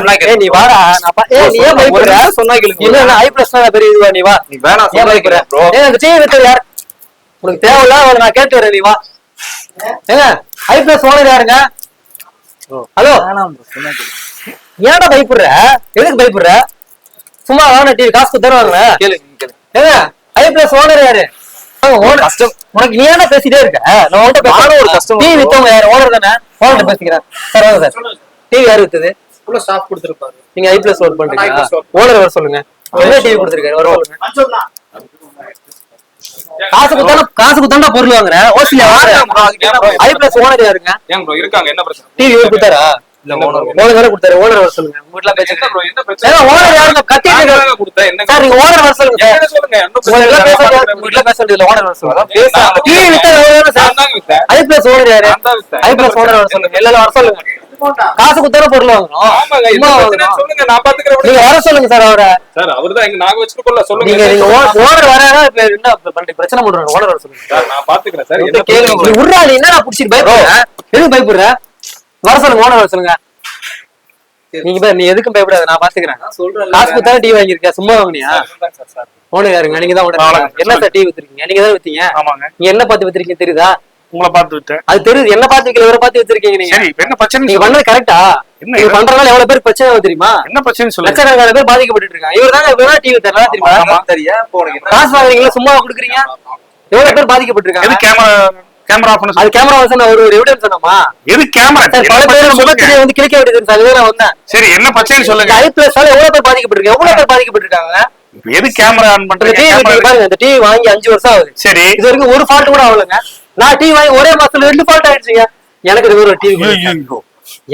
நீ வாடா. ஏய், நீ ஏன் பயப்படுற? சொன்னா இல்ல, இல்ல, I plus தான் பெரிய இதுவா, நீ வா. நீ வேணாம் ஏன் பயப்படுற? கேளு ஏய், அந்த TV வித்தது யார்? உனக்கு தேவையில்ல, அவளை நான் கேட்டு வரேன், நீ வா. ஏங்க, plus owner யாருங்க? ஹலோ. கேளு. ஏன்டா பயப்படுற? எதுக்கு பயப்படுற? சும்மா வாங்க டிவி காசு தருவாங்க கேளு கேளு. ஏங்க ஐ பிளஸ் ஓனர் யாரு. கஷ்டம். உனக்கு நீ ஏன்டா பேசிட்டே இருக்க? நான் உன்கிட்ட நானும் ஒரு customer. டிவி வித்தவங்க யாரு? ஓனர் தானே? ஓனர் பேசிக்கிறேன். சார் வாங்க சார். டிவி யாரு வித்தது? உள்ள ஸ்டாஃப் கொடுத்துருப்பாரு. நீங்க ஐ பிளஸ் ஒர்க் பண்றீங்க. ஓனர் வர சொல்லுங்க. என்ன டிவி கொடுத்துருக்காரு? வர சொல்லுங்க. காசு குத்தாண்டா காசு குத்தாண்டா பொருள் வாங்குற? ஓசில? ஐ பிளஸ் ஓனர் யாருங்க? இருக்காங்க என்ன பிரச்சனை? டிவி இல்ல ஓனர் ஓனர் வேற கொடுத்தாரு? ஓனர் வர சொல்லுங்க. உங்க பேசுங்க. ப்ரோ என்ன பிரச்சனை? ஏங்க ஓனர் யாருங்க? இருக்காரு தாங்க கொடுத்தேன் என்ன சார் நீங்க ஓனர் வர சொல்லுங்க. என்ன சொல்லுங்க? என்ன உங்க பிரச்சனை? எல்லாம் பேச இல்லை, முடியாது, நான் உங்க வேண்டியது ஓனர் வர சொல்லுங்க. பேச. டிவி வித்தா எவ்வளவு சார். ஐ பிளஸ் ஓனர் யாரு. ஐ பிளஸ் ஓனர் வர சொல்லுங்க. எல்லாரும் வர சொல்லுங்க. காசு குத்தான பொருள் வாங்கணும். சொல்லுங்க நான் பாத்துக்கிறேன் நீங்க. வர சொல்லுங்க சார் அவரை. சார் அவர்தான் எங்க நாங்க வச்சுக்கொள்ள சொல்லுங்க. நீங்க நீங்க ஓனர் வராதா இப்ப என்ன? பிரச்சனை பண்றாங்க ஓனர் வர சொல்லுங்க. சார் நான் பாத்துக்கிறேன் சார். என்ன கேளுங்க. உர்றா நீ என்ன புடிச்சிட்டு பயப்படுற? எதுக்கு பயப்படுற? வர சொல்லுங்க ஓனர் வர சொல்லுங்க. நீங்க பாரு, நீ எதுக்கும் பயப்படாத நான் பாத்துக்கிறேன். சொல்றேன் காசு கொடுத்தா டிவி வாங்கியிருக்கியா? சும்மா வாங்கினியா? Sir, sir, sir. ஓனர் யாருங்க? நீங்க தான் ஓனர். என்ன சார் டிவி வித்துருக்கீங்க? நீங்க தான் வித்தீங்க? ஆமாங்க. நீங்க என்ன பார்த்து வித்துருக்கீங்க தெரியுதா? உங்களை பார்த்து விட்டேன். அது தெரியுது என்ன பார்த்து வைக்கல இவரை பார்த்து வச்சிருக்கீங்க நீங்க. சரி என்ன பிரச்சனை நீங்க பண்றது கரெக்டா என்ன இது? பண்றதுனால எவ்வளவு பேர் பிரச்சனை ஆகுது தெரியுமா? என்ன பிரச்சனை சொல்லுங்க லட்சக்கணக்கான பேர் பாதிக்கப்பட்டு இருக்காங்க. இவர் தாங்க இவர் டிவி தரலாம் தெரியுமா? என்ன காசு வாங்குறீங்களா சும்மா கொடுக்குறீங்க? எவ்வளவு பேர் பாதிக்கப்பட்டு எது இருக்காங்க கேமரா கேமரா ஆஃப் பண்ண அது கேமரா வந்து நான் ஒரு ஒரு எவிடன்ஸ் சொன்னமா? எது கேமரா சார் பல பேர் முகத்திலே வந்து கிளிக்க வேண்டியது சார். நான் வந்தேன். சரி என்ன பிரச்சனை சொல்லுங்க. ஐ பிளஸ் எவ்வளவு பேர் பாதிக்கப்பட்டு எவ்வளவு பேர் பாதிக்கப்பட்டு இருக்காங்க இப்ப எது கேமரா ஆன் பாருங்க இந்த டிவி வாங்கி அஞ்சு வருஷம் ஆகுது. சரி. இது வரைக்கும் ஒரு ஃபால்ட் கூட ஆகலங்க. நான் டிவி வாங்கி ஒரே மாசத்துல ரெண்டு ஃபால்ட் ஆயிடுச்சுங்க. எனக்கு இது ஒரு டிவி.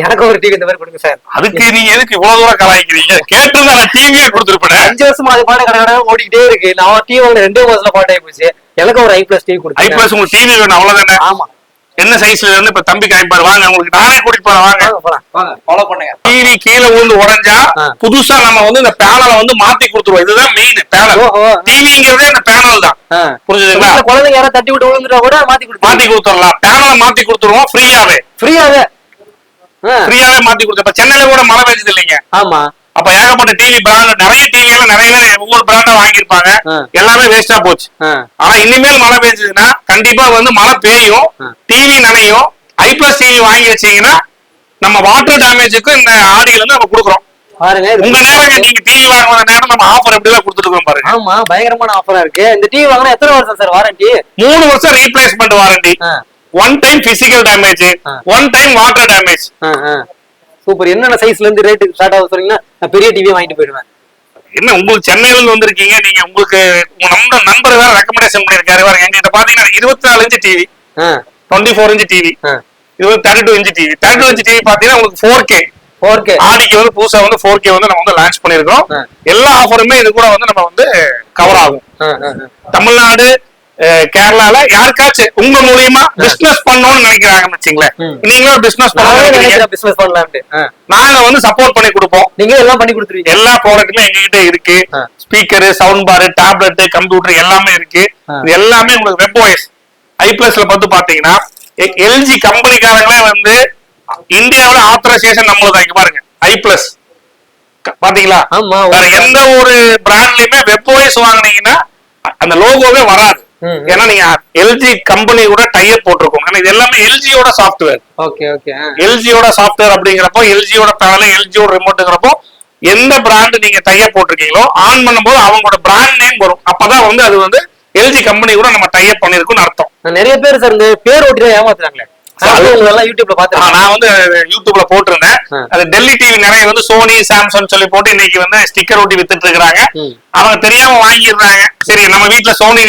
எனக்கு ஒரு டிவி இந்த மாதிரி கொடுங்க சார். அதுக்கு நீங்க எதுக்கு இவ்வளவு தூரம் கலாய்க்கிறீங்க? கேட்டு நான் டிவியே கொடுத்துருப்பேன். அஞ்சு வருஷமா அது பாட்டு கடை கடை ஓடிக்கிட்டே இருக்கு. நான் டிவி வாங்கின ரெண்டே மாசத்துல பாட்டு ஆகி போச்சு. எனக்கு ஒரு ஐ பிளஸ் டிவி ஐ கொடுத்தேன் பிளஸ் உங்களுக்கு டிவி வேணும் அவ்வளவுதானே? ஆமா. என்ன சைஸ்ல இருந்து இப்ப தம்பி காமிப்பாரு வாங்க உங்களுக்கு நானே கூட்டிட்டு போறேன் வாங்க. வாங்க போலாம். வாங்க ஃபாலோ பண்ணுங்க. டிவி கீழே விழுந்து உடைஞ்சா. புதுசா நம்ம வந்து இந்த பேனலை வந்து மாத்தி கொடுத்துருவோம். இதுதான் மெயின் பேனல். டிவிங்கிறதே இந்த பேனல் தான். புரிஞ்சுதுங்களா? குழந்தைங்க யாராவது தட்டி விட்டு விழுந்துட்டா கூட மாத்தி மாத்தி கொடுத்து கொடுத்துடலாம் பேனலை மாத்தி கொடுத்துருவோம் ஃப்ரீயாவே ஃப்ரீயாவே ஃப்ரீயாவே மாத்தி கொடுத்து இப்ப சென்னையில கூட மழை பெஞ்சது இல்லைங்க. ஆமா. அப்ப ஏகப்பட்ட டிவி பிராண்ட் நிறைய டிவி எல்லாம் நிறைய பேர் ஒவ்வொரு பிராண்டா வாங்கியிருப்பாங்க. எல்லாமே வேஸ்டா போச்சு. ஆனா இனிமேல் மழை பெஞ்சதுன்னா கண்டிப்பா வந்து மழை பெய்யும். டிவி நனையும். ஐ பிளஸ் டிவி வாங்கி வச்சீங்கன்னா நம்ம வாட்டர் டேமேஜுக்கு இந்த ஆடியில இருந்து நம்ம கொடுக்குறோம். பாருங்க உங்க நேரம் நீங்க டிவி வாங்குற நேரம் நம்ம ஆஃபர் எப்படி எல்லாம் கொடுத்துட்டு இருக்கோம் பாருங்க. ஆமா பயங்கரமான ஆஃபரா இருக்கு. இந்த டிவி வாங்கினா எத்தனை வருஷம் சார் வாரண்டி மூணு வருஷம் replacement warranty one time physical damage. One time water damage super. என்னென்ன சைஸ்ல இருந்து ரேட்டு ஸ்டார்ட் ஆகும் சொன்னீங்கன்னா நான் பெரிய டிவியே வாங்கிட்டு போயிடுவேன். என்ன உங்களுக்கு சென்னையில வந்திருக்கீங்க நீங்க உங்களுக்கு உங்க நம்ம நண்பர் வேற ரெக்கமெண்டேஷன் பண்ணிருக்காரு பாருங்க எங்கிட்ட பாத்தீங்கன்னா இருபத்தி நாலு inch TV twenty four inch TV. இது வந்து thirty two inch TV thirty two inch TV பாத்தீங்கன்னா உங்களுக்கு ஃபோர் கே 4K ஆடிக்கு வந்து புதுசா வந்து ஃபோர் கே வந்து நம்ம வந்து லான்ச் பண்ணிருக்கோம். எல்லா ஆஃபருமே இது கூட வந்து நம்ம வந்து கவர் ஆகும். தமிழ்நாடு கேரளால யாருக்காச்சும் உங்க மூலியமா பிசினஸ் பண்ணணும்னு நினைக்கிறாங்கன்னு வச்சுங்களேன். நீங்களும் பிசினஸ் நானே பண்ண நினைக்கிறேன் பிசினஸ் பண்ணலாம்னு. ஆ. நாங்க வந்து சப்போர்ட் பண்ணி கொடுப்போம். நீங்க எல்லாம் பண்ணி கொடுத்துருவீங்க. எல்லா ப்ராடக்ட்டுமே எங்ககிட்ட இருக்கு. Speaker sound bar tablet computer எல்லாமே இருக்கு. இது எல்லாமே உங்களுக்கு வெப் ஓஎஸ் ஐ பிளஸ்ல பார்த்து பாத்தீங்கன்னா எல்ஜி கம்பெனிக்காரங்களே வந்து இந்தியாவுல ஆத்தரைசேஷன் நம்மளுக்கு இங்க பாருங்க. ஐ பிளஸ் பாத்தீங்களா வேற எந்த ஒரு பிராண்ட்லயுமே வெப் ஓஎஸ் வாங்குனீங்கன்னா அந்த லோகோவே வராது. ஏன்னா நீங்க எல்ஜி கம்பெனி கூட டைப் போட்டிருக்கோம். ஏன்னா இது எல்லாமே எல்ஜியோட சாஃப்ட்வேர் ஓகே ஓகே. எல்ஜியோட சாஃப்ட்வேர் அப்படிங்கிறப்போ எல்ஜியோட பேனல் எல்ஜியோட ரிமோட்டுங்கிறப்போ எந்த பிராண்ட் நீங்க டைப் போட்டிருக்கீங்களோ ஆன் பண்ணும்போது அவங்களோட பிராண்ட் நேம் வரும். அப்பதான் வந்து அது வந்து எல்ஜி கம்பெனி கூட நம்ம டைப் பண்ணிருக்கும்னு அர்த்தம். நிறைய பேர் சார் இந்த பேர் ஓட்டி தான் ஏமாத்துறாங்களே நான் வந்து யூடியூப்ல போட்டிருந்தேன். அது டெல்லி டிவி நிறைய வந்து சோனி சாம்சங் சொல்லி போட்டு இன்னைக்கு வந்து ஸ்டிக்கர் ஒட்டி வித்துட்டு இருக்காங்க. அவங்க தெரியாம வாங்கிடுறாங்க. சரி நம்ம வீட்டுல சோனி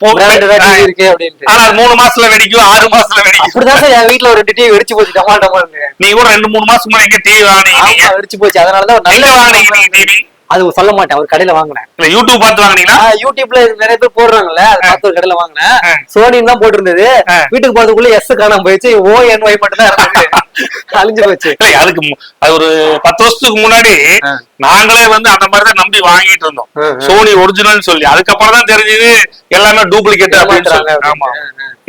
மூணு மாசத்துல வெடிக்கும் ஆறு மாசத்துல வெடிக்கும். அப்படிதான் என் வீட்ல ஒரு டிவி வெடிச்சு போச்சு டமால் நீங்க கூட ரெண்டு மூணு மாசம் எங்க டிவி வாங்குனீங்க? வெடிச்சு போச்சு. அதனாலதான் நல்ல வாங்குனீங்க டிவி அது சொல்ல மாட்டேன் ஒரு கடையில வாங்கினேன். யூடியூப் பார்த்து வாங்குனீங்களா? யூடியூப்ல நிறைய பேர் போடுறாங்கல்ல அதை பார்த்து ஒரு கடையில வாங்கினேன். சோனின்னு தான் போட்டிருந்தது. வீட்டுக்கு போறதுக்குள்ள எஸ் காணாம போயிடுச்சு ஓ என் ஒய் மட்டும் தான் அழிஞ்சு போச்சு. அதுக்கு அது ஒரு பத்து வருஷத்துக்கு முன்னாடி. நாங்களே வந்து அந்த மாதிரி தான் நம்பி வாங்கிட்டு இருந்தோம். சோனி ஒரிஜினல் சொல்லி. அதுக்கப்புறம் தான் தெரிஞ்சது எல்லாமே டூப்ளிகேட் அப்படின்னு சொல்லி. ஆமா.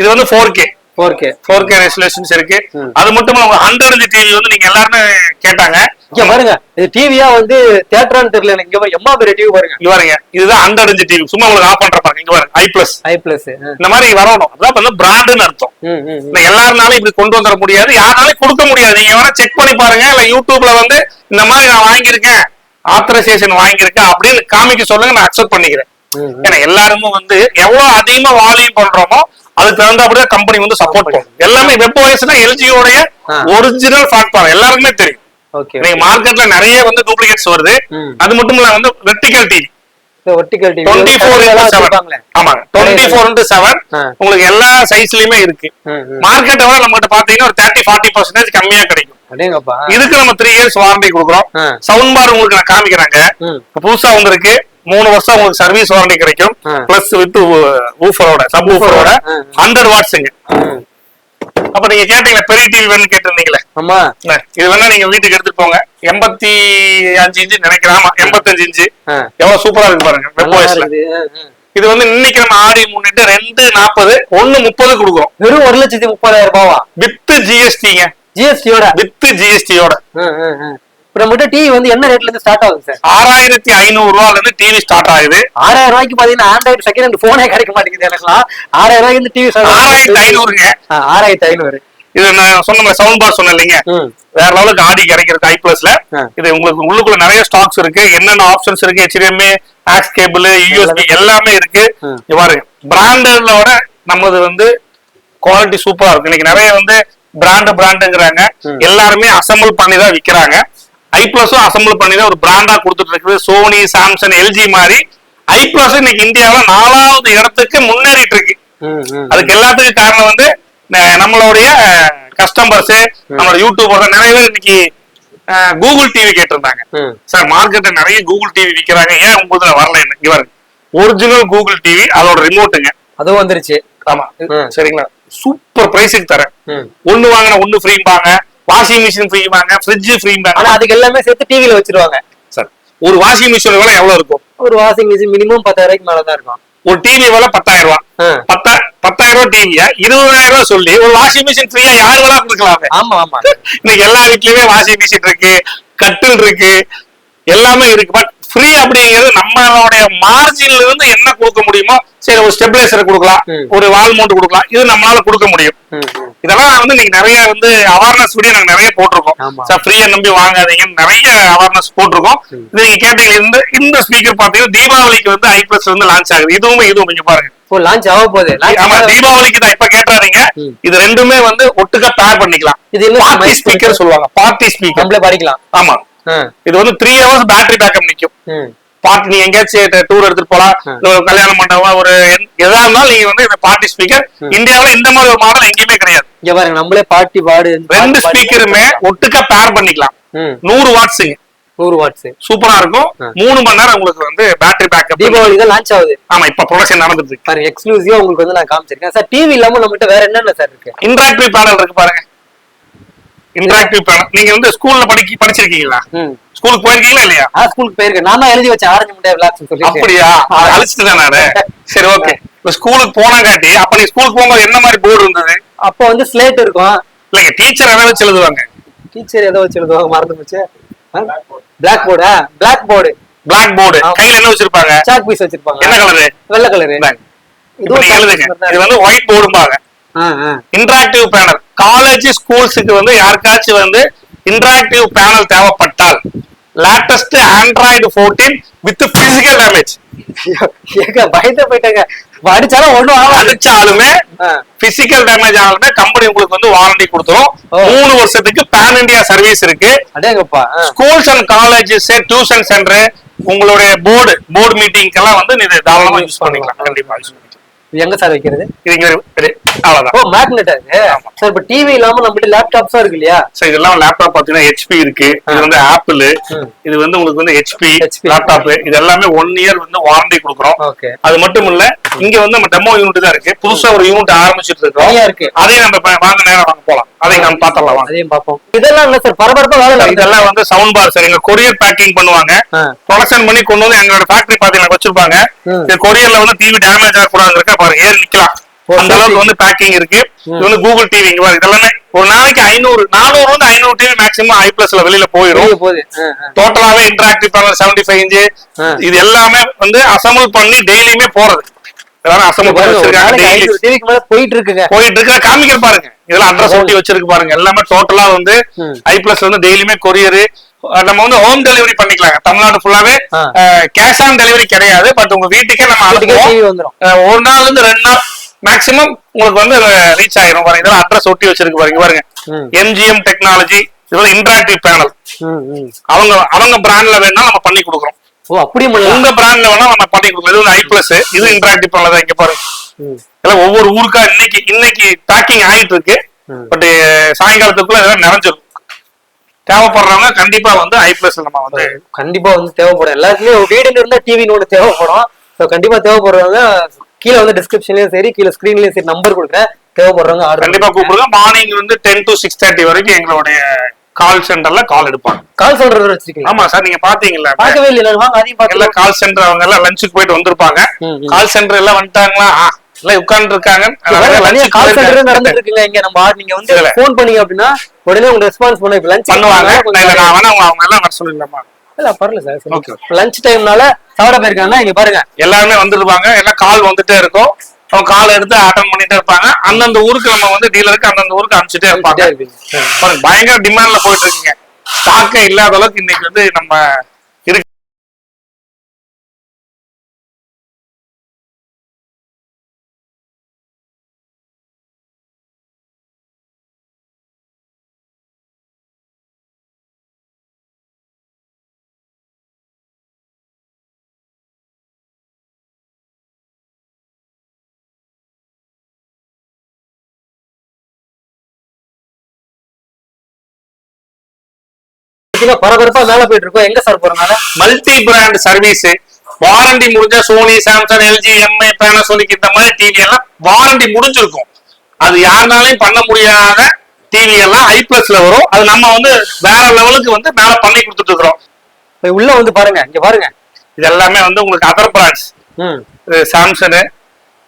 இது வந்து four K four K four K resolutions இருக்கு. அது மட்டும் இல்ல ஹண்ட்ரட் டிவி வந்து நீங்க எல்லாருமே கேட்டாங்க. இங்க பாருங்க இது டிவியா வந்து தியேட்டரான்னு தெரியல எனக்கு இங்க எம்மா பெரிய டிவி பாருங்க. இங்க பாருங்க இதுதான் ஹண்ட்ரட் இன்ச் டிவி சும்மா உங்களுக்கு ஆஃப் பண்ற பாருங்க இங்க பாருங்க ஐ பிளஸ் ஐ பிளஸ் இந்த மாதிரி வரணும். அதான் வந்து பிராண்டுன்னு அர்த்தம். இந்த எல்லாருனாலும் இப்படி கொண்டு வந்துட முடியாது யாருனாலும் கொடுக்க முடியாது. நீங்க வேணா செக் பண்ணி பாருங்க இல்ல யூடியூப்ல வந்து இந்த மாதிரி நான் வாங்கியிருக்கேன் ஆத்தரைசேஷன் வாங்கியிருக்கேன் அப்படின்னு காமிக்க சொல்லுங்க நான் அக்செப்ட் பண்ணிக்கிறேன். ஏன்னா எல்லாருமே வந்து எவ்வளவு அதிகமா வால்யூம் பண்றோமோ அதுக்கு தகுந்தாப்படியே கம்பெனி வந்து சப்போர்ட் பண்ணும். எல்லாமே வெப் ஓஎஸ்னா எல்ஜியோடைய. ஒரிஜினல் பாருங்க எல்லாருக்குமே தெரியும். நீங்க மார்க்கெட்ல நிறைய வந்து டூப்ளிகேட்ஸ் வருது. அது மட்டும் இல்ல வந்து வெர்டிகல் டிவி. உங்களுக்கு எல்லா சைஸ்லயுமே இருக்கு. மார்க்கெட்டை விட நம்ம பாத்தீங்கன்னா ஒரு தேர்ட்டி ஃபார்ட்டி பர்சன்டேஜ் கம்மியா கிடைக்கும். இதுக்கு நம்ம த்ரீ இயர்ஸ் வாரண்டி கொடுக்குறோம். சவுண்ட் பார் உங்களுக்கு நான் காமிக்கிறாங்க. புதுசா வந்திருக்கு. மூணு வருஷம் உங்களுக்கு சர்வீஸ் வாரண்டி கிடைக்கும். பிளஸ் வித் ஊஃபரோட சப் ஊஃபரோட. ஹண்ட்ரட் வாட்ஸுங்க. அப்ப நீங்க கேட்டீங்களா பெரிய டிவி வேணும்னு கேட்டிருந்தீங்களே? ஆமா. இது வேணா நீங்க வீட்டுக்கு எடுத்துட்டு போங்க. எண்பத்தி அஞ்சு இன்ச்சு நினைக்கிறேன். ஆமா எண்பத்தஞ்சு இன்ச்சு. எவ்வளவு சூப்பரா இருக்கு பாருங்க வெப். இது வந்து இன்னைக்கு நம்ம ஆடி முன்னிட்டு ரெண்டு நாற்பது ஒண்ணு முப்பது கொடுக்குறோம். வெறும் ஒரு லட்சத்தி முப்பதாயிரம் ரூபாவா? வித் ஜிஎஸ்டிங்க ஜிஎஸ்டியோட வித் ஜிஎஸ்டியோட இப்ப நம்மகிட்ட டிவி வந்து என்ன ரேட்ல இருந்து ஸ்டார்ட் ஆகுது சார் ஆறாயிரத்தி ஐநூறு ரூபால இருந்து டிவி ஸ்டார்ட் ஆகுது. ஆறாயிரம் ரூபாய்க்கு பாத்தீங்கன்னா ஆண்ட்ராய்டு செகண்ட் ஹேண்ட் போனே கிடைக்க மாட்டேங்குது எனக்குலாம் ஆறாயிரம் ரூபாய்க்கு டிவி ஆறாயிரத்தி ஐநூறுங்க. ஆறாயிரத்தி ஐநூறு. இது நான் சொன்ன சவுண்ட் பார் சொன்னேன் இல்லைங்க வேற லெவலுக்கு ஆடி கிடைக்கிறது ஐ பிளஸ்ல. இது உங்களுக்கு உள்ளுக்குள்ள நிறைய ஸ்டாக்ஸ் இருக்கு. என்னென்ன ஆப்ஷன்ஸ் இருக்கு? HDMI ஆக்ஸ் கேபிள் யூஎஸ்பி எல்லாமே இருக்கு. பாருங்க. பிராண்டோட நம்மது வந்து குவாலிட்டி சூப்பரா இருக்கு இன்னைக்கு நிறைய வந்து பிராண்ட் பிராண்டுங்கிறாங்க. எல்லாருமே அசம்பிள் பண்ணி தான் விக்கிறாங்க. ஐ பிளஸும் அசம்பிள் பண்ணி தான் ஒரு பிராண்டா கொடுத்துட்டு இருக்குது. சோனி சாம்சங் எல்ஜி மாதிரி. ஐ பிளஸ் இன்னைக்கு இந்தியாவுல நாலாவது இடத்துக்கு முன்னேறிட்டு இருக்கு. அதுக்கு எல்லாத்துக்கும் காரணம் வந்து நம்மளுடைய கஸ்டமர்ஸ் நம்மளோட யூடியூபர் நிறைய பேர் இன்னைக்கு கூகுள் டிவி கேட்டிருந்தாங்க. சார் மார்க்கெட்ல நிறைய கூகுள் டிவி விக்கிறாங்க. ஏன் உங்களுக்கு வரல பாருங்க. ஒரிஜினல் கூகுள் டிவி அதோட ரிமோட்டுங்க அதுவும் வந்துருச்சு. ஆமா. சரிங்களா? சூப்பர் பிரைஸுக்கு தரேன். ஒண்ணு வாங்கினா ஒண்ணு ஃப்ரீம்பாங்க வாஷிங் மிஷின் ஃப்ரீம்பாங்க ஃப்ரிட்ஜ் ஆனா ஃப்ரீம்பாங்க அதுக்கு எல்லாமே சேர்த்து டிவில வச்சிருவாங்க. சார் ஒரு வாஷிங் மிஷின் விலை எவ்வளவு இருக்கும்? ஒரு வாஷிங் மிஷின் மினிமம் பத்தாயிரம் ரூபாய்க்கு மேலதான் இருக்கும். ஒரு டிவி விலை பத்தாயிரம் ரூபாய். பத்தா பத்தாயிரம் ரூபாய் டிவிய இருபதாயிரம் ரூபாய் சொல்லி ஒரு வாஷிங் மிஷின் ஃப்ரீயா யாரு வேணா கொடுக்கலாமே. ஆமா ஆமா. இன்னைக்கு எல்லா வீட்லயுமே வாஷிங் மிஷின் இருக்கு கட்டில் இருக்கு எல்லாமே இருக்கு. பட் ஃப்ரீ அப்படிங்கிறது நம்மளுடைய மார்ஜின்ல இருந்து என்ன கொடுக்க முடியுமோ சரி ஒரு ஸ்டெபிலைசர் கொடுக்கலாம். ஒரு வால் மவுண்ட் கொடுக்கலாம் இது நம்மளால கொடுக்க முடியும். இதெல்லாம் வந்து இன்னைக்கு நிறைய வந்து அவேர்னஸ் வீடியோ நாங்க நிறைய போட்டிருக்கோம். சார் ஃப்ரீயா நம்பி வாங்காதீங்கன்னு நிறைய அவேர்னஸ் போட்டிருக்கோம். இது நீங்க கேட்டீங்க இந்த இந்த ஸ்பீக்கர் பாத்தீங்கன்னா தீபாவளிக்கு வந்து ஐ பிளஸ் வந்து லான்ச் ஆகுது. இதுவும் இதுவும் இங்க பாருங்க. லான்ச் ஆக போகுது. ஆமா தீபாவளிக்கு தான். இப்ப கேட்டாதீங்க ம். இது ரெண்டுமே வந்து ஒட்டுக்கா பேர் பண்ணிக்கலாம். இது பார்ட்டி ஸ்பீக்கர் சொல்லுவாங்க. பார்ட்டி ஸ்பீக்கர் நம்மளே படிக்கலாம். ஆமா. இது வந்து த்ரீ ஹவர்ஸ் பேட்டரி பேக்கப் நிக்கும். ம் பார்ட்டி நீங்க எங்கேயாச்சும் டூர் எடுத்துட்டு போலாம். ஒரு கல்யாண மண்டபம் ஒரு எதா இருந்தாலும் நீங்க வந்து இந்த பார்ட்டி ஸ்பீக்கர் இந்தியாவுல இந்த மாதிரி ஒரு மாடல் எங்கேயுமே கிடையாது. இங்க பாருங்க நம்மளே பாட்டி பாடு ரெண்டு ஸ்பீக்கருமே ஒட்டுக்கா பேர் பண்ணிக்கலாம். நூறு வாட்ஸுங்க நூறு வாட்ஸ் சூப்பரா இருக்கும். மூணு மணி நேரம் உங்களுக்கு வந்து பேட்டரி பேக்கப் தீபாவளி தான் லான்ச் ஆகுது. ஆமா இப்ப ப்ரொடக்ஷன் நடந்துட்டு இருக்கு. பாருங்க எக்ஸ்க்ளூசிவா உங்களுக்கு வந்து நான் காமிச்சிருக்கேன். சார் டிவி இல்லாம நம்மகிட்ட வேற என்னென்ன சார் இருக்கு? இன்டராக்டிவ் பேனல் இருக்கு பாருங்க. இன்டராக்டிவ் பேனல் நீங்க வந்து ஸ்கூல்ல படிக்க படிச்சிருக்கீங்களா? ஸ்கூலுக்கு போயிருக்கீங்களா இல்லையா? ஆ ஸ்கூலுக்கு போயிருக்கேன். நான் தான் எழுதி வச்சேன் ஆரஞ்சு முட்டை விளாக்ஸ் சொல்லி அப்படியா? அழிச்சிட்டு நானு. சரி ஓகே இப்ப ஸ்கூலுக்கு போனாங்காட்டி அப்ப நீ ஸ்கூலுக்கு போகும்போது என்ன மாதிரி போர்டு இருந்தது? அப்போ வந்து ஸ்லேட் இருக்கும். இல்லைங்க டீச்சர் எதை வச்சு எழுதுவாங்க? டீச்சர் ஏதோ வச்சு எழுதுவாங்க. மறந்து போச்சு. பிளாக் போர்டா பிளாக் போர்டு பிளாக் போர்டு. கையில என்ன வச்சிருப்பாங்க? சாக் பீஸ் வச்சிருப்பாங்க. என்ன கலரு வெள்ளை கலரு எழுதுங்க. இது வந்து ஒயிட் போர்டும்பாங்க இன்டராக்டிவ் பேனல் காலேஜ் ஸ்கூல்ஸுக்கு வந்து யாருக்காச்சும் வந்து இன்டராக்டிவ் பேனல் தேவைப்பட்டால் latest Android 14 with physical damage ஏங்க பயந்து போயிட்டாங்க. அடிச்சாலும் ஒண்ணும் அடிச்சாலுமே. பிசிக்கல் டேமேஜ் ஆனாலுமே கம்பெனி உங்களுக்கு வந்து வாரண்டி கொடுத்துரும். மூணு வருஷத்துக்கு பேன் இந்தியா சர்வீஸ் இருக்கு. அடேங்கப்பா. Schools and colleges tuition centre உங்களுடைய போர்டு போர்டு மீட்டிங்க்கெல்லாம் வந்து நீங்க தாராளமா யூஸ் பண்ணிக்கலாம். கண்டிப்பா இது எங்க சார் வைக்கிறது? இது இங்க இருக்கு. அவ்வளவுதான். ஓ மேக்னெட் அது சார் இப்ப டிவி இல்லாம நம்மகிட்ட லேப்டாப்ஸும் இருக்கு இல்லையா? சோ இதெல்லாம் லேப்டாப் பாத்தீங்கன்னா ஹெச்பி இருக்கு. இது வந்து ஆப்பிள். இது வந்து உங்களுக்கு வந்து ஹெச்பி. லேப்டாப் இது எல்லாமே ஒன் இயர் வந்து வாரண்டி கொடுக்குறோம். அது மட்டும் இல்ல இங்க வந்து நம்ம டெமோ யூனிட் தான் இருக்கு. புதுசா ஒரு யூனிட் ஆரம்பிச்சிட்டு இருக்கோம் இருக்கு. அதையும் நம்ம வாங்க நேரம் வாங்க போலாம். அதையும் நம்ம பாத்திரலாம் அதையும் பார்ப்போம். இதெல்லாம் இல்ல சார் பரபரப்பா வேலை. இதெல்லாம் வந்து சவுண்ட் பார் சார் எங்க கொரியர் பேக்கிங் பண்ணுவாங்க. ப்ரொடக்ஷன் பண்ணி கொண்டு வந்து எங்களோட ஃபேக்டரி பாத்தீங்கன்னா வச்சிருப்பாங்க. கொரியர்ல வந்து டிவி டேமேஜ் ஆகக்கூடாது இருக்கா பாருங்க ஏறி நிக்கலாம் அந்த அளவுக்கு. வந்து பேக்கிங் இருக்கு. இது வந்து கூகுள் டிவி இங்க பாருங்க இதெல்லாமே ஒரு நாளைக்கு ஐநூறு நானூறு வந்து ஐநூறு டிவி மேக்ஸிமம் ஐ பிளஸ்ல வெளியில போயிடும். டோட்டலாவே interactive panel seventy five inch. இது எல்லாமே வந்து அசம்பிள் பண்ணி டெய்லியுமே போறது. இதெல்லாம் அசம்பிள் பண்ணி பாருங்க, ஒரு வச்சிருக்காங்க. நாளைக்கு டெய்லி 500 டிவிக்கு மேல போயிட்டு இருக்குங்க போயிட்டு இருக்க காமிக்கிற பாருங்க. இதெல்லாம் அட்ரஸ் ஒட்டி வச்சிருக்கு பாருங்க. எல்லாமே டோட்டலா வந்து. ஐ பிளஸ் வந்து டெய்லியுமே கொரியர் நம்ம வந்து ஹோம் டெலிவரி பண்ணிக்கலாங்க. தமிழ்நாடு ஃபுல்லாவே. கேஷ் ஆன் டெலிவரி கிடையாது. பட் உங்க வீட்டுக்கே நம்ம அனுப்புவோம். ஒரு நாள்ல இருந்து ரெண்டு நாள் மேக்ஸிமம் உங்களுக்கு வந்து ரீச் ஆயிரும் பாருங்க. இதெல்லாம் அட்ரஸ் ஒட்டி வச்சிருக்கு பாருங்க. பாருங்க. எம்ஜிஎம் டெக்னாலஜி இதெல்லாம் இன்டராக்டிவ் பேனல். அவங்க அவங்க பிராண்ட்ல வேணா நம்ம பண்ணி கொடுக்குறோம். பண்ணலாம். உங்க பிராண்ட்ல வேணா நம்ம பண்ணி கொடுக்குறோம் இது வந்து ஐ பிளஸ் இது இன்டராக்டிவ் பேனல் தான் இங்க பாருங்க. எல்லாம் ஒவ்வொரு ஊருக்கா இன்னைக்கு இன்னைக்கு பேக்கிங் ஆயிட்டு இருக்கு. பட் சாயங்காலத்துக்குள்ள இதெல்லாம் நிறைஞ்சிரும். தேவைப்படுறவங்க கண்டிப்பா வந்து ஐ பிளஸ் நம்ம வந்து கண்டிப்பா வந்து தேவைப்படும். ஒரு வீடுன்னு இருந்தா டிவின்னு ஒண்ணு தேவைப்படும். ஸோ கண்டிப்பா தேவைப்படுறவங்க கீழே வந்து டிஸ்கிரிப்ஷன்லயும் சரி கீழே ஸ்கிரீன்லயும் சரி நம்பர் கொடுக்குறேன். தேவைப்படுறவங்க ஆர்டர் கண்டிப்பா கூப்பிடுங்க. மார்னிங் வந்து டென் டு சிக்ஸ் தேர்ட்டி வரைக்கும் எங்களுடைய கால் சென்டர்ல கால் எடுப்பாங்க. கால் சென்டர் வச்சிருக்கீங்க ஆமா சார் நீங்க பாத்தீங்கல்ல? பார்க்கவே இல்லை வாங்க அதையும் எல்லாம் கால் சென்டர் அவங்க எல்லாம் லஞ்சுக்கு போயிட்டு வந்திருப்பாங்க. கால் சென்டர் எல்லாம் வந்துட்டாங்களா? ஆ, எல்லாம் உட்கார்ந்து இருக்காங்க கால் சென்டர் நடந்துட்டு இருக்குங்க இங்க நம்ம நீங்க வந்து. ஃபோன் பண்ணீங்க அப்படின்னா உடனே உங்க ரெஸ்பான்ஸ் பண்ண. இப்ப லஞ்ச் பண்ணுவாங்க. நான் வேணா அவங்க எல்லாம் வர சொல்லிடலாமா? இல்ல பரவாயில்ல சார் Okay. லஞ்ச் டைம்னால சாப்பிட போயிருக்காங்க இங்க பாருங்க. எல்லாருமே வந்துருப்பாங்க எல்லாம் கால் வந்துட்டே இருக்கும். அவங்க கால் எடுத்து அட்டன் பண்ணிட்டே இருப்பாங்க. அந்தந்த ஊருக்கு நம்ம வந்து டீலருக்கு அந்தந்த ஊருக்கு அனுப்பிச்சுட்டே இருப்பாங்க. பயங்கர டிமாண்ட்ல போயிட்டு இருக்குங்க. ஸ்டாக்கே இல்லாத அளவுக்கு இன்னைக்கு வந்து நம்ம பாத்தீங்கன்னா பரபரப்பா மேல போயிட்டு இருக்கோம். எங்க சார் போறனால மல்டி பிராண்ட் சர்வீஸ். வாரண்டி முடிஞ்ச Sony Samsung LG MI Panasonic இந்த மாதிரி டிவி எல்லாம் வாரண்டி முடிஞ்சிருக்கும். அது யாருனாலையும் பண்ண முடியாத டிவி எல்லாம் ஐ பிளஸ்ல வரும். அது நம்ம வந்து வேற லெவலுக்கு வந்து மேல பண்ணி கொடுத்துட்டு இருக்கிறோம். உள்ள வந்து பாருங்க. இங்க பாருங்க. இது எல்லாமே வந்து உங்களுக்கு அதர் பிராண்ட்ஸ் சாம்சங்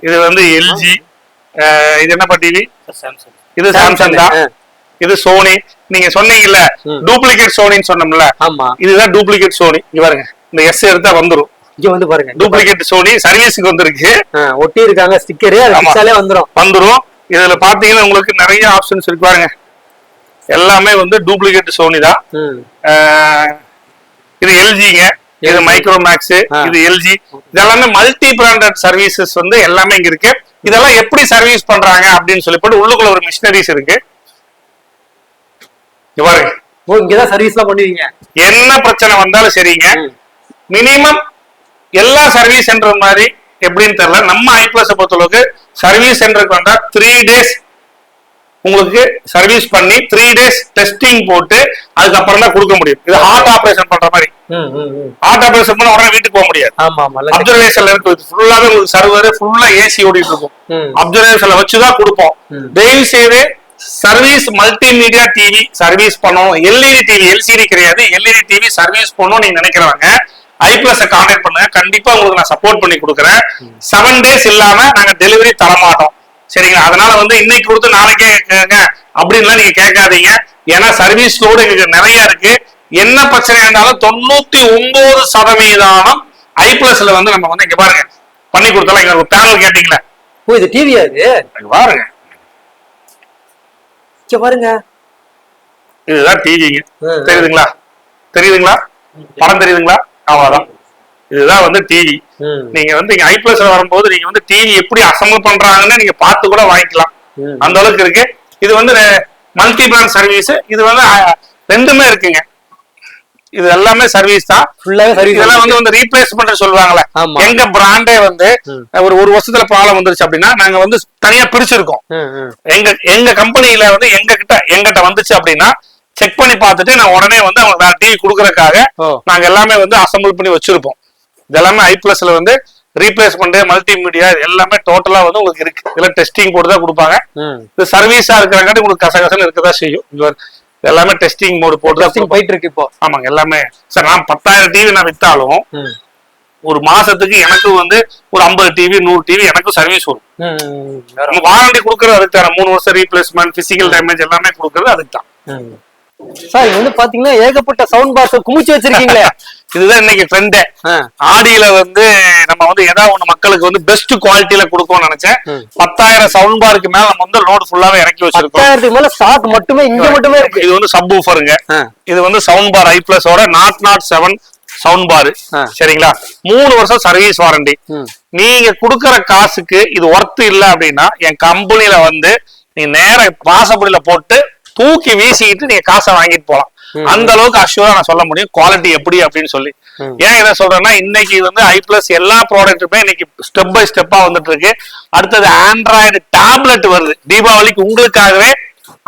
இது வந்து எல்ஜி இது என்னப்பா டிவி இது சாம்சங் தான். இது சோனி. நீங்க சொன்னீங்கல்ல. டூப்ளிகேட் சோனின்னு சொன்னோம்ல ஆமா. இதுதான் டூப்ளிகேட் சோனி இங்க பாருங்க இந்த எஸ் எடுத்தா வந்துரும். இங்க வந்து பாருங்க. டூப்ளிகேட் சோனி சர்வீஸுக்கு வந்திருக்கு. ஒட்டி இருக்காங்க ஸ்டிக்கரு அது வந்துரும். வந்துரும். இதுல பாத்தீங்கன்னா உங்களுக்கு நிறைய ஆப்ஷன்ஸ் இருக்கு பாருங்க. எல்லாமே வந்து டூப்ளிகேட் சோனி தான். இது எல்ஜிங்க இது LG. மைக்ரோமேக்ஸ் ஆ. இது எல்ஜி இதெல்லாமே மல்டி பிராண்டட் சர்வீசஸ் வந்து எல்லாமே இங்க இருக்கு. இதெல்லாம் எப்படி சர்வீஸ் பண்றாங்க அப்படின்னு சொல்லி போட்டு உள்ளுக்குள்ள ஒரு மிஷினரிஸ் இருக்கு. பாருங்க. ஓ இங்கதான் சர்வீஸ் எல்லாம் பண்ணுவீங்க. என்ன பிரச்சனை வந்தாலும் சரிங்க. மினிமம் எல்லா சர்வீஸ் சென்டர் மாதிரி எப்படின்னு தெரியல. நம்ம ஐ பிளஸ் பொறுத்தளவுக்கு சர்வீஸ் சென்டருக்கு வந்தா த்ரீ டேஸ் உங்களுக்கு சர்வீஸ் பண்ணி த்ரீ டேஸ் டெஸ்டிங் போட்டு அதுக்கப்புறம் தான் கொடுக்க முடியும். இது ஹார்ட் ஆபரேஷன் பண்ற மாதிரி. ஹார்ட் ஆபரேஷன் பண்ண உடனே வீட்டுக்கு போக முடியாது. அப்சர்வேஷன்ல இருக்கு. ஃபுல்லாவே உங்களுக்கு சர்வர் ஃபுல்லா ஏசி ஓடிட்டு இருக்கும். அப்சர்வேஷன்ல வச்சுதான் கொடுப்போம். தயவு செய்து சர்வீஸ் மல்டிமீடியா டிவி சர்வீஸ் பண்ணணும். எல்இடி டிவி எல்சிடி கிடையாது. எல்இடி டிவி சர்வீஸ் பண்ணணும் நீங்க நினைக்கிறவங்க. ஐ பிளஸ் கான்டாக்ட் பண்ணுங்க. கண்டிப்பா உங்களுக்கு நான் சப்போர்ட் பண்ணி கொடுக்குறேன். செவன் டேஸ் இல்லாம நாங்க டெலிவரி தர மாட்டோம் சரிங்களா? அதனால வந்து இன்னைக்கு கொடுத்து நாளைக்கே கேட்குங்க. அப்படின்லாம் நீங்க கேட்காதீங்க. ஏன்னா சர்வீஸ் லோடு எங்களுக்கு நிறைய இருக்கு. என்ன பிரச்சனையா இருந்தாலும் தொண்ணூத்தி ஒன்பது சதவீதம் ஐ பிளஸ்ல வந்து நம்ம வந்து இங்க பாருங்க. பண்ணி கொடுத்தலாம். ஒரு பேனல் கேட்டீங்களா. ஓ இது டிவியா இது? பாருங்க. இங்க பாருங்க. இதுதான் டிவிங்க. தெரியுதுங்களா? தெரியுதுங்களா? படம் தெரியுதுங்களா? அவ்வளவுதான். இதுதான் வந்து டிவி. நீங்க வந்து இங்க ஐ பிளஸ்ல வரும்போது நீங்க வந்து டிவி எப்படி அசம்பிள் பண்றாங்கன்னு நீங்க பார்த்து கூட வாங்கிக்கலாம். அந்த அளவுக்கு இருக்கு. இது வந்து மல்டி பிராண்ட் சர்வீஸ் இது வந்து ரெண்டுமே இருக்குங்க. இது எல்லாமே சர்வீஸ் தான் இதெல்லாம் வந்து வந்து ரீப்ளேஸ்மெண்ட் சொல்லுவாங்கல்ல ஆமா. எங்க பிராண்டே வந்து. ஒரு ஒரு வருஷத்துல ப்ராப்ளம் வந்துருச்சு அப்படின்னா நாங்க வந்து தனியா பிரிச்சிருக்கோம். எங்க எங்க கம்பெனில வந்து எங்க கிட்ட எங்கிட்ட வந்துச்சு அப்படின்னா செக் பண்ணி பார்த்துட்டு நான் உடனே வந்து அவங்க வேற டிவி கொடுக்கறதுக்காக ஓ. நாங்க எல்லாமே வந்து அசம்பிள் பண்ணி வச்சிருப்போம் இதெல்லாமே ஐ பிளஸ்ல வந்து ரீப்ளேஸ்மெண்ட் மல்டிமீடியா எல்லாமே டோட்டலா வந்து உங்களுக்கு இருக்கு இதெல்லாம் டெஸ்டிங் போட்டு தான் கொடுப்பாங்க. இது சர்வீஸா இருக்கிறங்காட்டி உங்களுக்கு கசகசன்னு இருக்கதான் செய்யும் எல்லாமே டெஸ்டிங் மோடு போட்டு. போயிட்டு இருக்கு இப்போ. ஆமாங்க எல்லாமே. சார் நான் பத்தாயிரம் டிவி நான் வித்தாலும். ஒரு மாசத்துக்கு எனக்கு வந்து ஒரு ஐம்பது டிவி நூறு டிவி எனக்கு சர்வீஸ் வரும். வாரண்டி கொடுக்கறது அதுக்கு தானே மூணு வருஷம் ரீப்ளேஸ்மெண்ட் பிசிக்கல் டேமேஜ் எல்லாமே கொடுக்கறது அதுக்கு தான். சார் இது வந்து பாத்தீங்கன்னா ஏகப்பட்ட சவுண்ட் பாக்ஸ் குமிச்சு வச்சிருக்கீங்களே இதுதான் இன்னைக்கு ட்ரெண்டே. ஆடியில வந்து நம்ம வந்து ஏதாவது ஒண்ணு மக்களுக்கு வந்து பெஸ்ட் குவாலிட்டியில கொடுக்கணும்னு நினைச்சேன். பத்தாயிரம் சவுண்ட் பாருக்கு மேல நம்ம வந்து லோடு ஃபுல்லாவே இறக்கி வச்சிருக்கோம் பத்தாயிரத்துக்கு மேல ஸ்டாக் மட்டுமே இங்க மட்டுமே இருக்கு இது வந்து சப் ஊஃபருங்க. இது வந்து sound bar I பிளஸோட nought nought seven sound bar. சரிங்களா மூணு வருஷம் சர்வீஸ் வாரண்டி. நீங்க கொடுக்கற காசுக்கு இது ஒர்த் இல்ல அப்படின்னா என் கம்பெனில வந்து நீங்க நேர வாசப்படியில போட்டு தூக்கி வீசிக்கிட்டு நீங்க காசை வாங்கிட்டு போலாம். அந்த அளவுக்கு அஷ்யூரா நான் சொல்ல முடியும். குவாலிட்டி எப்படி அப்படின்னு சொல்லி. ஏன் இதை சொல்றேன்னா இன்னைக்கு வந்து ஐ பிளஸ் எல்லா ப்ராடக்ட்டுமே இன்னைக்கு ஸ்டெப் பை ஸ்டெப்பா வந்துட்டு இருக்கு. அடுத்தது ஆண்ட்ராய்டு டேப்லெட் வருது. தீபாவளிக்கு உங்களுக்காகவே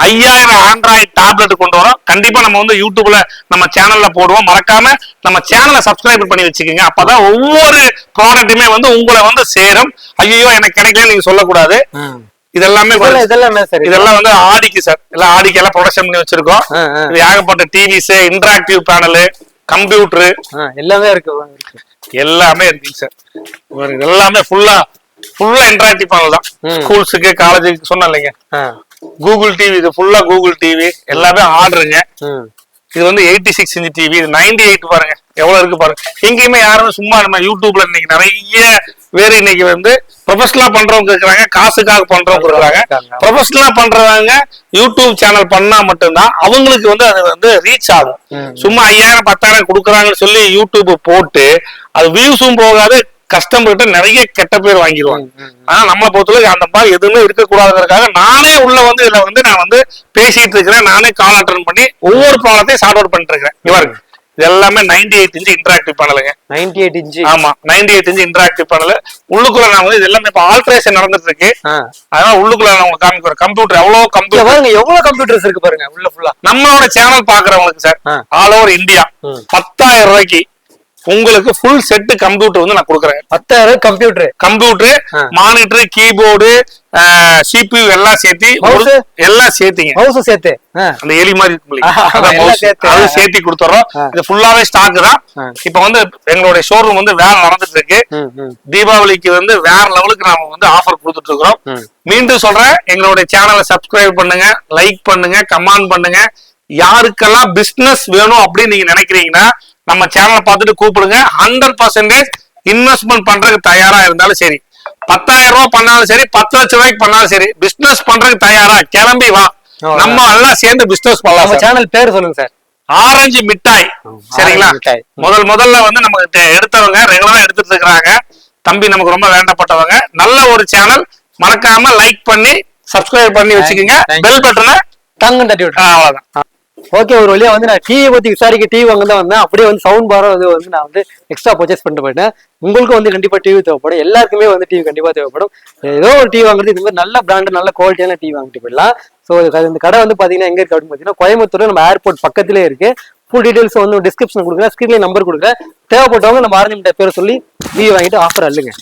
ஐயாயிரம் ஆண்ட்ராய்டு டேப்லெட் கொண்டு வரோம். கண்டிப்பா நம்ம வந்து யூடியூப்ல நம்ம சேனல்ல போடுவோம். மறக்காம நம்ம சேனலை சப்ஸ்கிரைப் பண்ணி வச்சுக்கோங்க. அப்பதான் ஒவ்வொரு ப்ராடக்ட்டுமே வந்து உங்களை வந்து சேரும். ஐயோ எனக்கு கிடைக்கல நீங்க சொல்லக்கூடாது. இதெல்லாமே இதெல்லாம் இதெல்லாம் வந்து ஆடிக்கு சார். எல்லாம் ஆடிக்கு எல்லாம் ப்ரொடக்ஷன் பண்ணி வச்சிருக்கோம். இது ஏகப்பட்ட டிவிஸ் இன்டராக்டிவ் பேனலு கம்ப்யூட்டரு எல்லாமே இருக்கு. எல்லாமே இருக்குங்க சார். எல்லாமே ஃபுல்லா ஃபுல்லா இன்டராக்டிவ் பேனல் தான். ஸ்கூல்ஸுக்கு காலேஜுக்கு சொன்னேன். கூகுள் டிவி இது ஃபுல்லா கூகுள் டிவி எல்லாமே ஆர்டருங்க. இது வந்து எயிட்டி சிக்ஸ் இன்ச் டிவி இது நைன்டி எயிட் பாருங்க. எவ்வளவு இருக்கு பாருங்க. எங்கேயுமே யாருமே சும்மா நம்ம யூடியூப்ல இன்னைக்கு நிறைய பேர் இன்னைக்கு வந்து ப்ரொஃபஷனலா பண்றவங்க இருக்கிறாங்க காசுக்காக பண்றவங்க இருக்கிறாங்க. ப்ரொஃபஷனலா பண்றவங்க யூடியூப் சேனல் பண்ணா மட்டும்தான் அவங்களுக்கு வந்து அது வந்து ரீச் ஆகும். சும்மா ஐயாயிரம் பத்தாயிரம் கொடுக்குறாங்கன்னு சொல்லி யூடியூப் போட்டு அது வியூஸும் போகாது கஸ்டமர்கிட்ட நிறைய கெட்ட பேர் வாங்கிடுவாங்க ஆனா நம்மளை பொறுத்தவரைக்கும் அந்த மாதிரி எதுவுமே இருக்கக்கூடாதுங்கிறதுக்காக நானே உள்ள வந்து இதுல வந்து நான் வந்து பேசிட்டு இருக்கிறேன். நானே கால் அட்டன் பண்ணி ஒவ்வொரு ப்ராடக்டையும் சார்ட் அவுட் பண்ணிட்டு இருக்கிறேன். இவருக்கு. இது எல்லாமே நைன்டி எயிட் இன்ச் இன்டராக்டிவ் பண்ணலுங்க 98 இன்ச்சு ஆமா ninety eight inch interactive panel உள்ளுக்குள்ள நான் வந்து இது எல்லாமே இப்ப ஆல்ட்ரேஷன் நடந்துட்டு இருக்கு. அதனால உள்ளுக்குள்ள நான் உங்களுக்கு காமிக்கிறேன் கம்ப்யூட்டர் எவ்வளவு கம்ப்யூட்டர் பாருங்க எவ்வளவு கம்ப்யூட்டர்ஸ் இருக்கு பாருங்க உள்ள ஃபுல்லா நம்மளோட சேனல் பாக்குறவங்களுக்கு சார். All over India. பத்தாயிரம் ரூபாய்க்கு உங்களுக்கு ஃபுல் செட் கம்ப்யூட்டர் வந்து நான் கொடுக்குறேன் பத்தாயிரம் computer computer. Monitor keyboard CPU எல்லாம் சேர்த்து எல்லாம் சேர்த்தீங்க ஹவுஸ் சேர்த்து. அந்த எலி மாதிரி இருக்கும். அது சேர்த்தி கொடுத்துறோம். இது ஃபுல்லாவே ஸ்டாக் தான். இப்ப வந்து எங்களுடைய ஷோரூம் வந்து வேலை நடந்துட்டு இருக்கு தீபாவளிக்கு வந்து வேற லெவலுக்கு நாம வந்து ஆஃபர் கொடுத்துட்டு இருக்கிறோம். மீண்டும் சொல்றேன் எங்களுடைய சேனலை சப்ஸ்கிரைப் பண்ணுங்க லைக் பண்ணுங்க கமெண்ட் பண்ணுங்க யாருக்கெல்லாம் பிசினஸ் வேணும் அப்படின்னு நீங்க நினைக்கிறீங்கன்னா நம்ம சேனலை பார்த்துட்டு கூப்பிடுங்க. ஹண்ட்ரட் பர்சன்டேஜ் இன்வெஸ்ட்மெண்ட் பண்றதுக்கு தயாரா இருந்தாலும் சரி. பத்தாயிரம் ரூபாய் பண்ணாலும் சரி பத்து லட்சம் ரூபாய்க்கு பண்ணாலும் சரி பிசினஸ் பண்றதுக்கு தயாரா? கிளம்பி வா. நம்ம எல்லாம் சேர்ந்து பிசினஸ் பண்ணலாம். சேனல் பேர் சொல்லுங்க சார். ஆரஞ்சு மிட்டாய். சரிங்களா. முதல் முதல்ல வந்து நமக்கு எடுத்தவங்க ரெகுலரா எடுத்துட்டு இருக்காங்க தம்பி நமக்கு ரொம்ப வேண்டப்பட்டவங்க. நல்ல ஒரு சேனல் மறக்காம லைக் பண்ணி சப்ஸ்கிரைப் பண்ணி வச்சுக்கோங்க. பெல் பட்டனை தங்கம் தட்டி விட்டு அவ்வளவுதான். ஓகே ஒரு வழியா வந்து நான் டிவி பத்தி விசாரிக்க டிவி வாங்க தான் வந்தேன். அப்படியே வந்து சவுண்ட் பாரம் வந்து வந்து நான் வந்து எக்ஸ்ட்ரா பர்ச்சேஸ் பண்ணிட்டு போயிட்டேன். உங்களுக்கும் வந்து கண்டிப்பா டிவி தேவைப்படும். எல்லாருக்குமே வந்து டிவி கண்டிப்பா தேவைப்படும். ஏதோ ஒரு டிவி வாங்குறது இது மாதிரி நல்ல பிராண்ட் நல்ல குவாலிட்டியான டிவி வாங்கிட்டு போயிடலாம். ஸோ இந்த கடை வந்து பாத்தீங்கன்னா எங்க இருக்கு அப்படின்னு பாத்தீங்கன்னா கோயம்புத்தூர் நம்ம ஏர்போர்ட் பக்கத்திலே இருக்கு. ஃபுல் டீடைல்ஸ் வந்து டிஸ்கிரிப்ஷன் கொடுக்குறேன். ஸ்கிரீன்ல நம்பர் கொடுக்குறேன். தேவைப்பட்டவங்க நம்ம ஆரஞ்சு பேர் பேரை சொல்லி டிவி வாங்கிட்டு ஆஃபர் அல்லுங்க